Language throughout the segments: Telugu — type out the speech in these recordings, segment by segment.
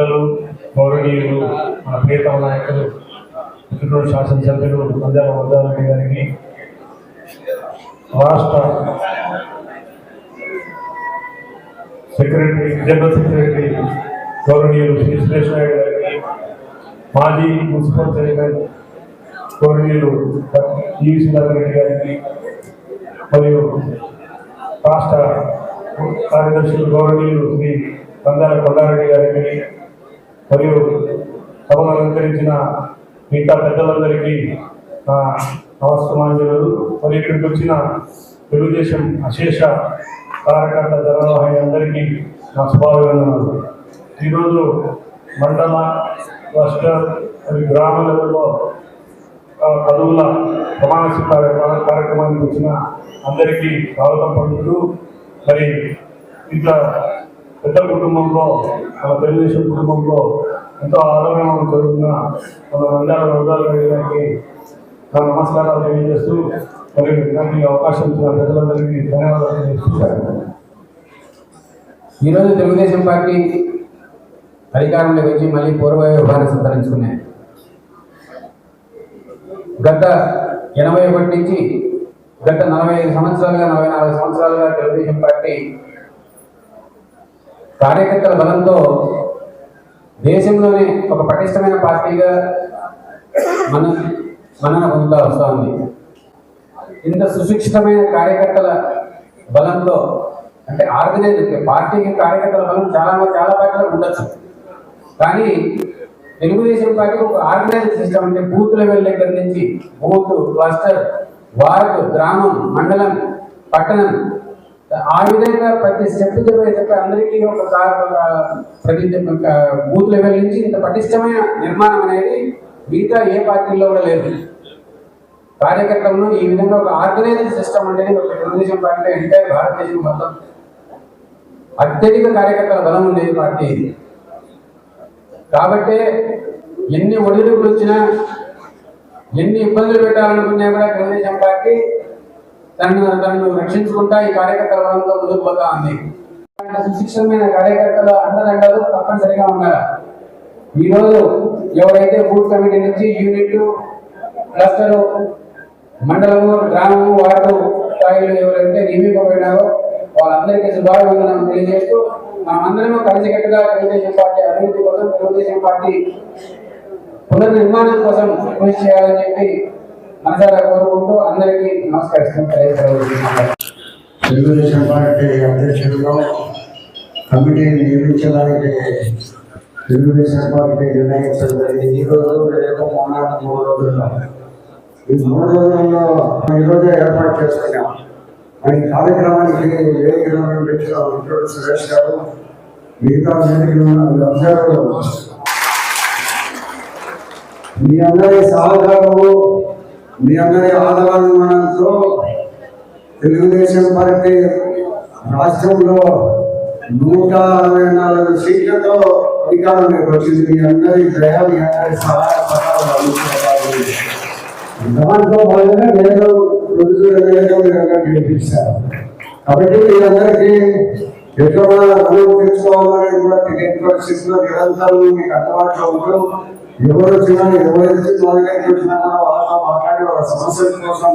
పెద్దలు గౌరవనీయులు మన ప్రియతమ నాయకులు చిత్తూరు శాసనసభ్యులు మందాల వరదారెడ్డి గారికి రాష్ట్ర సెక్రటరీ జనరల్ సెక్రటరీ గౌరవనీయులు శ్రీ సురేష్ నాయుడు గారికి మాజీ మున్సిపల్ చైర్మన్ గౌరవనీయులు ఈవి సుధాకర్ రెడ్డి గారికి మరియు రాష్ట్ర కార్యదర్శులు గౌరవనీయులు శ్రీ కందాల కొండారెడ్డి గారికి మరియు సభను అలంకరించిన మిగతా పెద్దలందరికీ నా నమస్కారాంజలు మరియు ఇక్కడికి వచ్చిన తెలుగుదేశం అశేష కార్యకర్త జనవాహిని అందరికీ నా శుభాభివందనాలు. ఈరోజు మండల క్లస్టర్ మరియు గ్రామ లెవెల్లో పదవుల ప్రమాణ కార్యక్రమానికి వచ్చిన అందరికీ స్వాగతం పలుకుతూ మరి ఇంత పెద్ద కుటుంబంలో మన తెలుగుదేశం కుటుంబంలో ఎంతో ఆదరణ జరుగుతున్న మన నంద్యాల వర్గాల నా నమస్కారాలు తెలియజేస్తూ మరి నాకు ఈ అవకాశం ఇచ్చిన ప్రజలందరికీ ధన్యవాదాలు తెలియజేస్తున్నాను. ఈరోజు తెలుగుదేశం పార్టీ అధికారంలో వచ్చి మళ్ళీ పూర్వ వ్యవహారం సంతరించుకున్నాయి. గత ఎనభై ఒకటి నుంచి గత నలభై ఐదు సంవత్సరాలుగా నలభై నాలుగు సంవత్సరాలుగా తెలుగుదేశం పార్టీ కార్యకర్తల బలంతో దేశంలోనే ఒక పటిష్టమైన పార్టీగా మన మనన పొందుతూ వస్తూ ఉంది. ఇంత సుశిక్షితమైన కార్యకర్తల బలంతో అంటే ఆర్గనైజ్ పార్టీకి కార్యకర్తల బలం చాలా చాలా పార్టీలకు ఉండొచ్చు. కానీ తెలుగుదేశం పార్టీ ఒక ఆర్గనైజ్ సిస్టమ్ అంటే బూత్ లెవెల్ దగ్గర నుంచి బూత్ క్లస్టర్ వార్డు గ్రామం మండలం పట్టణం ఆ విధంగా ప్రతి స్టెప్ చెప్పే అందరికీ ఒక ప్రతి బూత్ లెవెల్ నుంచి ఇంత పటిష్టమైన నిర్మాణం అనేది మిగతా ఏ పార్టీల్లో కూడా లేదు. కార్యకర్తలను ఈ విధంగా ఒక ఆర్గనైజ్డ్ సిస్టమ్ అనేది ఒక తెలుగుదేశం పార్టీ ఎంటైర్ భారతదేశం మొత్తం. అత్యధిక కార్యకర్తల బలం ఉండేది పార్టీ. ఇది కాబట్టి ఎన్ని ఒడిదుడుకులు వచ్చినా ఎన్ని ఇబ్బందులు పెట్టాలనుకున్నా కూడా తెలుగుదేశం పార్టీ తనను తనను రక్షించుకుంటా ఈ కార్యకర్తల బలంతో ముందుకు పోతా ఉంది. సుశిక్షణమైన కార్యకర్తలు కార్యకర్తల అండదండలు తప్పనిసరిగా ఉన్నారు ఈరోజు ఎవరైతే బూత్ కమిటీ నుంచి యూనిట్ క్లస్టర్ మండలము గ్రామము వార్డు స్థాయిలో ఎవరైతే నియమింపబడినారో వాళ్ళందరికీ శుభాభివందనం తెలియజేస్తూ మనమందరం కలిసికట్టుగా తెలుగుదేశం పార్టీ అభివృద్ధి కోసం తెలుగుదేశం పార్టీ పునర్నిర్మాణం కోసం కృషి చేయాలని చెప్పి మనసారా కోరుకుంటూ అందరికీ నమస్కరిస్తున్నాను తెలుగుదేశం పార్టీ అధ్యక్షుడిగా కమిటీ నియమించడానికి తెలుగుదేశం పార్టీ నిర్ణయించడం జరిగింది. ఈ రోజు రేపు మొన్న మూడు రోజుల్లో. ఈ మూడు రోజుల్లో ఈ రోజే ఏర్పాటు చేసుకున్నాం. మరి ఈ కార్యక్రమానికి వేదికగా పెట్టిన సురేష్ గారు మిగతా వేదికలు మీ అందరి సహకారము మీ అందరి ఆదరణతో తెలుగుదేశం పార్టీ రాష్ట్రంలో నూట అరవై నాలుగు సీట్లతో అధికారంలోకి వచ్చింది మీ అందరి దయ మీ అందరి సహాయ సహకారాలు దాంట్లో భాగంగా నేను ప్రొద్దున నియోజకవర్గంగా గెలిపించాను కాబట్టి మీరందరికీ ఎట్లా అనుభవం తెచ్చుకోవాలని కూడా టికెట్ పరిస్థితుల్లో నిరంతరం మీకు అందుబాటులో ఉంటూ. ఎవరు వచ్చినా ఎవరైతే మా వచ్చినా వాళ్ళతో మాట్లాడి వాళ్ళ సమస్యల కోసం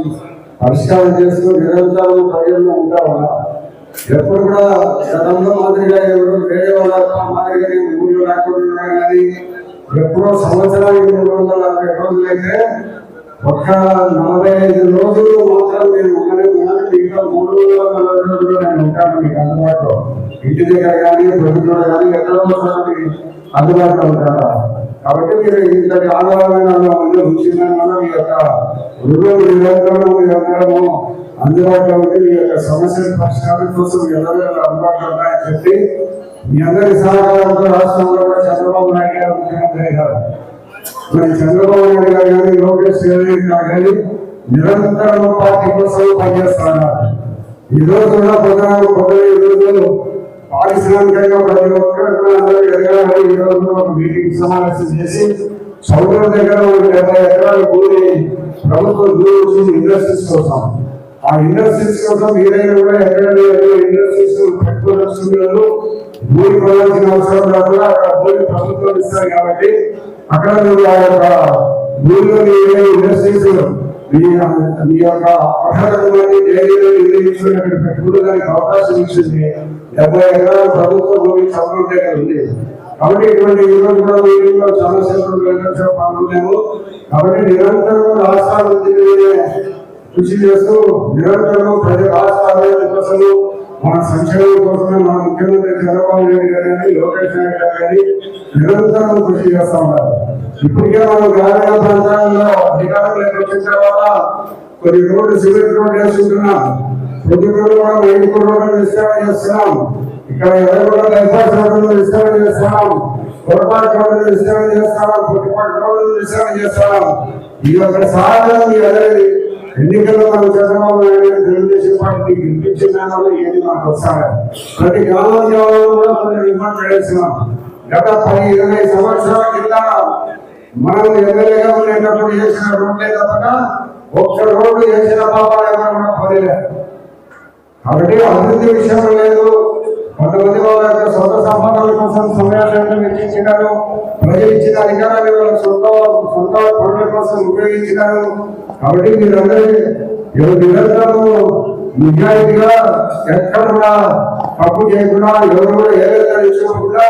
పరిష్కారం చేస్తూ నిరంతరం ప్రజల్లో ఉంటా ఉన్నా ఎప్పుడు కూడా గతంలో మాదిరిగా ఎవరు వేరే వాళ్ళ మాదిరిగా ఊళ్ళో లేకుండా కానీ ఎప్పుడో సంవత్సరానికి మూడు వందల అరవై రోజులు అయితే ఒక్క నలభై ఐదు రోజులు మాత్రం నేను ఉండనే ఉన్నాను. మిగతా మూడు వందల నలభై రోజులు నేను ఉంటాను మీకు అందుబాటులో. ఇంటి దగ్గర కానీ ప్రభుత్వంలో కానీ ఎక్కడో అందుబాటులో ఉంటారా కాబట్టి మీరు ఇంతటి ఆధారమైన ముందు మీ యొక్క రుణం నిరంతరం మీ అందరము అందుబాటులో ఉండి మీ యొక్క సమస్యల పరిష్కారం కోసం మీ అందరూ అందుబాటులో ఉన్నాయని చెప్పి మీ అందరి సహకారంతో రాష్ట్రంలో కూడా చంద్రబాబు నాయుడు గారు ముఖ్యమంత్రి గారు మరి చంద్రబాబు నాయుడు గారు కానీ లోకేష్ గారు కానీ నిరంతరం పార్టీ కోసం పనిచేస్తున్నారు ఈ రోజు కూడా పొద్దున పొద్దున ఈ పారిశ్రామికంగా ప్రతి ఒక్కరు అందరూ ఎదగాలని ఈ రోజు ఒక మీటింగ్ సమావేశం చేసి సముద్రం దగ్గర ఒక డెబ్బై ఎకరాల భూమి ప్రభుత్వం దూరం ఇండస్ట్రీస్ కోసం. ఆ ఇండస్ట్రీస్ కోసం కూడా ఎక్కడ ఇండస్ట్రీస్ పెట్టుకోవాల్సిన భూమి కొనాల్సిన అవసరం రాకుండా అక్కడ భూమి ప్రభుత్వం ఇస్తారు కాబట్టి అక్కడ మీరు ఆ యొక్క భూమిలో ఇండస్ట్రీస్ మీ యొక్క అర్హతను బట్టి డైరీలో నిర్ణయించుకుని అక్కడ పెట్టుకోవడానికి అవకాశం ఇచ్చింది డెబ్బై ఎకరాల ప్రభుత్వ భూమి సముద్రం దగ్గర ఉంది. కాబట్టి ఇటువంటి ఈరోజు కూడా మీటింగ్లో చాలా సేపు వెంకటేశ్వర పాల్గొన్నాము కాబట్టి నిరంతరం రాష్ట్రాభివృద్ధి కృషి చేస్తూ నిరంతరం ప్రతి రాష్ట్ర అభివృద్ధి కోసము మన సంక్షేమం కోసమే మన ముఖ్యమంత్రి చంద్రబాబు నాయుడు గారు కానీ లోకేష్ నాయుడు గారు కానీ నిరంతరం కృషి చేస్తా ఉన్నారు. ఇప్పటికే మనం గ్రామీణ ప్రాంతాలలో అధికారంలోకి వచ్చిన తర్వాత కొన్ని రోడ్లు సిమెంట్ రోడ్లు వేసుకుంటున్నాం. కొద్ది కూడా మైండ్ రోడ్లు చేస్తున్నాం ఇక్కడ ఎవరు కూడా బైపాస్ చేస్తున్నాం పొరపాటు రోడ్లు విస్తరణ చేస్తున్నాం పొరపాటు రోడ్లు విస్తరణ చేస్తున్నాం ఈ యొక్క సాధన మీ ఎన్నికల్లో మనం చంద్రబాబు నాయుడు గారు తెలుగుదేశం పార్టీ గెలిపించిన ఏది మనకు వస్తాడు ప్రతి గ్రామం గ్రామంలో కూడా మనం చేస్తున్నాం గత పది ఇరవై సంవత్సరాల కింద మనం ఎమ్మెల్యేగా ఉండేటప్పుడు చేసిన రోడ్లే తప్పక ఒక్క రోడ్డు చేసిన పాపాలు ఎవరు కూడా కాబట్టి అభివృద్ధి విషయంలో లేదు. కొంతమంది వాళ్ళ యొక్క సొంత సంబంధాల కోసం సమయాన్ని వెచ్చించినారు ప్రజలు ఇచ్చిన అధికారాన్ని వాళ్ళ సొంత సొంత పనుల కోసం ఉపయోగించినారు. కాబట్టి మీరందరూ ఎవరు నిరంతరము నిజాయితీగా ఎక్కడ తప్పు చేయకుండా ఎవరు కూడా ఏ విషయంలో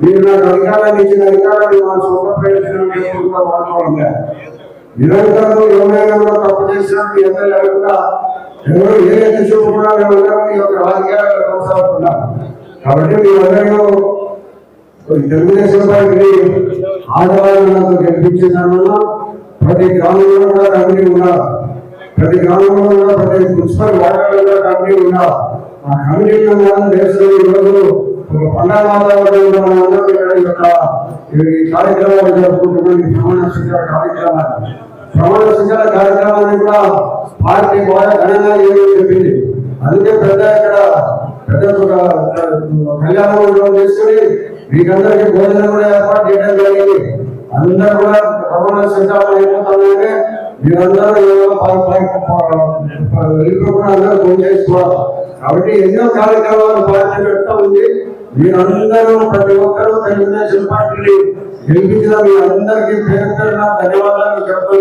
మీరు నాకు అధికారాన్ని ఇచ్చిన అధికారాన్ని మా సొంత ప్రయోజనం చేసుకుంటా వాడుకోవడం నిరంతరం ఎవరైనా తప్పు చేసినట్టు ఎమ్మెల్యేలు కూడా ఎవరు ఏ దిశలో మేమందరం ఈ యొక్క రాజకీయాలు కొనసాగుతున్నారు? కాబట్టి మీరందరూ ఈ తెలుగుదేశం పార్టీ ఆడవాళ్ళతో గెలిపించిన ప్రతి గ్రామంలో కూడా కమిటీ ఉన్నారు ప్రతి గ్రామంలో కూడా ప్రతి మున్సిపల్ వార్డులో కూడా కమిటీ ఉన్నారు ఆ కమిటీలో మనం దేశంలో ఈ రోజు ఒక పండగ వాతావరణంలో మనం ఇక్కడ ఈ కార్యక్రమాలు జరుపుకుంటున్నాం. ఈ ప్రమాణ కార్యక్రమాలు. ప్రమాణ స్వీకార కార్యక్రమాన్ని కూడా పార్టీ కూడా ఘనంగా చేయమని చెప్పింది. అందుకే పెద్ద ఇక్కడ పెద్ద ఒక కళ్యాణ మండపం చేసుకుని మీకందరికీ భోజనం కూడా ఏర్పాటు చేయడం జరిగింది. అందరూ కూడా ప్రమాణ స్వీకారం అయిపోతామంటే మీరందరూ వెళ్ళిపోకుండా అందరూ భోజనం చేసుకోవాలి. కాబట్టి ఎన్నో కార్యక్రమాలు పార్టీ పెడతా ఉంది. మీరందరూ ప్రతి ఒక్కరూ తెలుగుదేశం పార్టీని గెలిపించిన మీ అందరికీ పేరు పేరున ధన్యవాదాలు చెప్పడం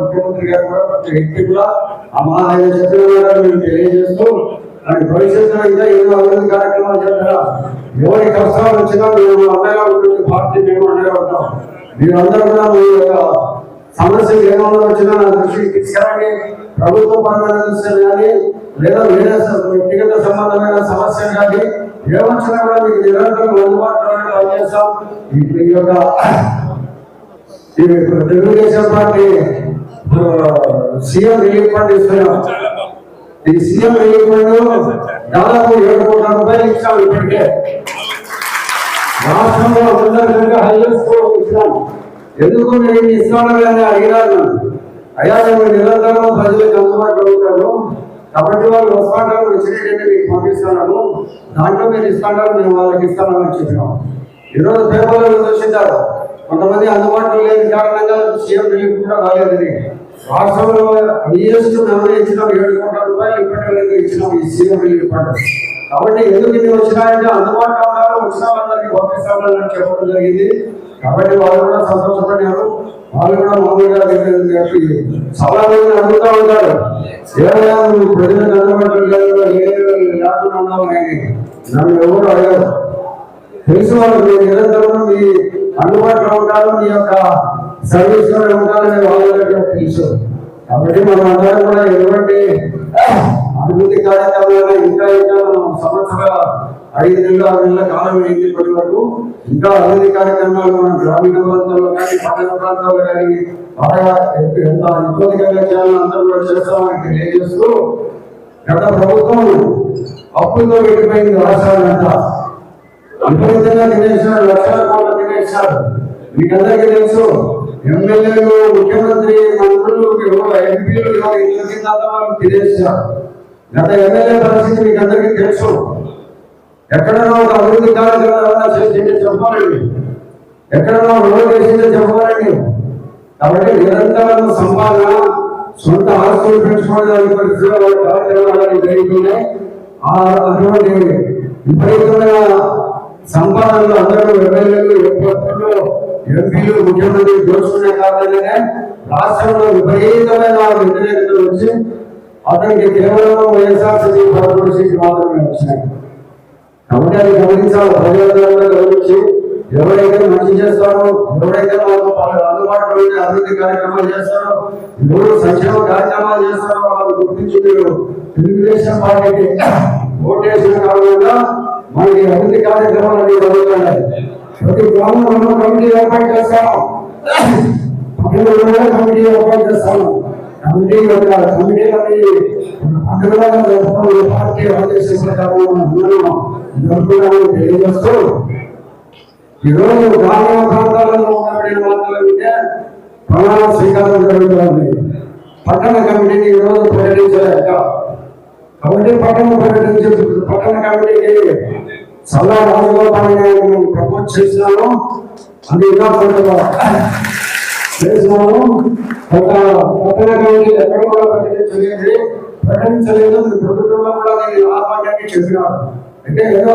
ముఖ్యమంత్రి గారు కూడా ప్రతి వ్యక్తి కూడా ఆ మా ఆయన చెప్పిన మేము తెలియజేస్తూ మరి భవిష్యత్తులో ఇంకా ఏదో అభివృద్ధి కార్యక్రమాలు చేస్తారా? ఎవరి కష్టాలు వచ్చినా మేము అండగా ఉంటుంది పార్టీ మేము అండగా ఉంటాం. మీరందరూ కూడా మీ యొక్క సమస్యలు ఏమైనా వచ్చినా నా దృష్టికి తీసుకురండి. ప్రభుత్వ పరంగా దృష్టి కానీ లేదా వేరే వ్యక్తిగత సంబంధమైన సమస్య కానీ ఏమొచ్చినా కూడా మీకు నిరంతరం అందుబాటులో పనిచేస్తాం ఈ యొక్క ఈ Telugu Desam party CM relief fund ఇస్తున్నాం ఈ సీఎం రిలీఫ్ ఫండ్ దాదాపు ఏడు కోట్ల రూపాయలు ఇచ్చాం ఇప్పటికే రాష్ట్రంలో అందరికంటే హైయెస్ట్ ఇస్తాం ఎందుకు నేను ఇస్తాను అని అడిగినాను అయ్యా నేను నిరంతరం ప్రజలకు అందుబాటులో ఉంటాను కాబట్టి వాళ్ళు వస్తాడారు వచ్చినట్టు మీకు పంపిస్తున్నాను దాంట్లో మీరు ఇస్తాడారు మేము వాళ్ళకి ఇస్తానని అని చెప్పినాం. ఈరోజు పేపర్లో చూసింటారు. కొంతమంది అందుబాటులో లేని కారణంగా సీఎం రిలీఫ్ కూడా రాలేదని. రాష్ట్రంలో హైయెస్ట్ మెమరీ ఇచ్చినాం ఏడు కోట్ల రూపాయలు ఇప్పటివరకు ఇచ్చినాం ఈ సీఎం రిలీఫ్ ఫండ్. కాబట్టి ఎందుకు ఇది వచ్చినాయంటే అందుబాటులో ఉన్నారు వచ్చిన వాళ్ళందరికీ పంపిస్తామని చెప్పడం జరిగింది. కాబట్టి వాళ్ళు కూడా సంతోషపడినారు. వాళ్ళు కూడా మామూలుగా దగ్గర అడుగుతా ఉంటారు. ఏమైనా నువ్వు ప్రజలు నిలబెట్టలేదు లేకుండా ఉన్నావు నన్ను ఎవరు అడగదు తెలుసు వాళ్ళు మీ నిరంతరం మీ అందుబాటులో ఉంటారు మీ యొక్క సర్వీస్లో ఉంటారని వాళ్ళ దగ్గర తెలుసు. కాబట్టి మనం అందరం కూడా ఎటువంటి అభివృద్ధి కార్యక్రమాలు ఇంకా ఇంకా మనం సమస్యగా ఐదు నెలల ఆరు నెలల కాలం అయింది ఇప్పటి వరకు. ఇంకా అభివృద్ధి కార్యక్రమాలు మన గ్రామీణ ప్రాంతాల్లో కానీ పట్టణ ప్రాంతాల్లో కానీ బాగా ఎంత ఇబ్బందికరంగా చేయాలని అందరూ కూడా చేస్తామని తెలియజేస్తూ గత ప్రభుత్వం అప్పులతో పెట్టిపోయింది రాష్ట్రాలంతా విపరీతంగా తినేసినారు లక్షల కోట్ల తినేసినారు మీకందరికీ తెలుసు ఎమ్మెల్యేలు ముఖ్యమంత్రి మంత్రులు ఎంపీలు ఎవరు ఇళ్ళ కింద వాళ్ళు గత ఎమ్మెల్యే పరిస్థితి మీకు ఎక్కడైనా ఒక అభివృద్ధి కార్యక్రమం చెప్పాలండి ఎక్కడైనా రోడ్డు వేసిందే చెప్పాలండి కాబట్టి నిరంతరం సంపాదన సొంత ఆస్తులు పెంచుకోవడానికి పరిస్థితుల్లో వాళ్ళ జరుగుతున్నాయి. ఆ అటువంటి విపరీతమైన సంపాదనలు అందరూ ఎమ్మెల్యేలు ఎంపీలు ఎంపీలు ముఖ్యమంత్రి దోచుకునే కారణంగానే రాష్ట్రంలో విపరీతమైన వ్యతిరేకతలు వచ్చి అతనికి కేవలం వైఎస్ఆర్సీపీ పదకొండు సీట్లు మాత్రమే వచ్చినాయి. కాబట్టి అది గమనించాలి ప్రజలందరూ గమనించి ఎవరైతే మంచి చేస్తారో ఎవరైతే మాకు అందుబాటులో ఉండే అభివృద్ధి కార్యక్రమాలు చేస్తారో ఎవరు సంక్షేమ కార్యక్రమాలు చేస్తారో వాళ్ళు గుర్తించి మీరు తెలుగుదేశం పార్టీకి ఓటేసిన కారణంగా మనకి అభివృద్ధి కార్యక్రమాలు అనేవి జరుగుతున్నాయి. ప్రతి గ్రామంలో కమిటీ ఏర్పాటు చేస్తాము. పట్టణంలో కమిటీ ఏర్పాటు చేస్తాము. కమిటీ యొక్క కమిటీ అనేది జరుపుకునే పార్టీ ఆదేశం ప్రకారం మనం జరుపుకున్నామని తెలియజేస్తూ ఈరోజు గ్రామీణ ప్రాంతాలలో ఉన్నటువంటి మాత్రమే ప్రమాణ స్వీకారం జరుగుతుంది పట్టణ కమిటీని ఈరోజు ప్రకటించలేక కాబట్టి పట్టణ ప్రకటించే పట్టణ కమిటీకి సల్లా రాజగోపాల్ నేను ప్రపోజ్ చేసినాను అది ఇంకా కొంత చేసినాము ఒక పట్టణ కమిటీ ఎక్కడ కూడా ప్రకటించలేదు. ప్రకటించలేదు ప్రభుత్వంలో కూడా నేను ఆ పార్టీకి చెప్పినారు అంటే ఏదో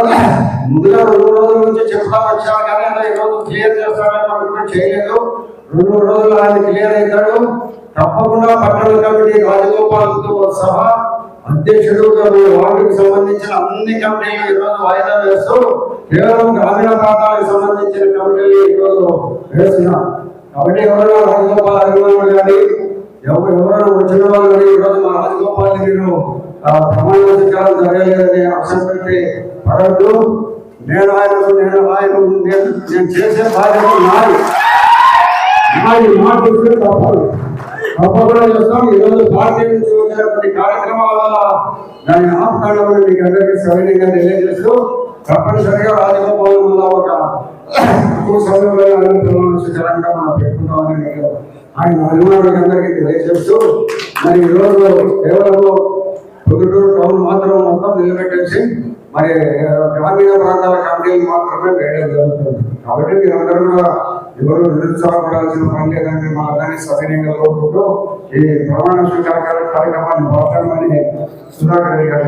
ముందుగా రెండు రోజుల నుంచి చెప్తా వచ్చాను కానీ అలా క్లియర్ చేస్తానని అనుకుంటే చేయలేదు. రెండు రోజులు ఆయన క్లియర్ అవుతాడు తప్పకుండా పట్టణ కమిటీ రాజగోపాల్తో సహా అధ్యక్షుడు వార్డుకి సంబంధించిన అన్ని కమిటీలు ఈరోజు వాయిదా వేస్తూ కేవలం గ్రామీణ ప్రాంతాలకు సంబంధించిన కమిటీలు ఈరోజు వేస్తున్నాం కాబట్టి ఎవరైనా రాజగోపాల్ అభిమానులు కానీ ఎవరు ఎవరైనా వచ్చిన వాళ్ళు కానీ ఈరోజు మా రాజగోపాల్ మీరు ప్రమాణ స్వీకారం జరగలేదనే అంశం పెట్టి పడద్దు నేను ఆయన నేను ఆయన నేను నేను చేసే బాధ్యత నాది. నాది మాట తప్పదు తప్పకుండా చేస్తాం. ఈరోజు పార్టీ నుంచి వచ్చినటువంటి కార్యక్రమాల వల్ల దాని ఆపకాండమని మీకు అందరికీ సవినీయంగా తెలియజేస్తూ తప్పనిసరిగా రాజగోపాల్ వల్ల ఒక ఎక్కువ సమయంలో అనంతరం మనం పెట్టుకుంటామని ఆయన అభిమానులకు అందరికీ తెలియజేస్తూ మరి ఈరోజు కేవలం పొద్దుటూరు టౌన్ మాత్రం మొత్తం నిలబెట్టేసి మరి గ్రామీణ ప్రాంతాల కమిటీలు మాత్రమే వేయడం జరుగుతుంది. కాబట్టి మీరందరూ కూడా ఎవరు నిరుత్సాహపడాల్సిన పని లేదని మా అందరినీ సవినీయంగా కోరుకుంటూ ఈ ప్రమాణ స్వీకార కార్యక్రమాన్ని మాత్రమని సుధాకర్ రెడ్డి గారు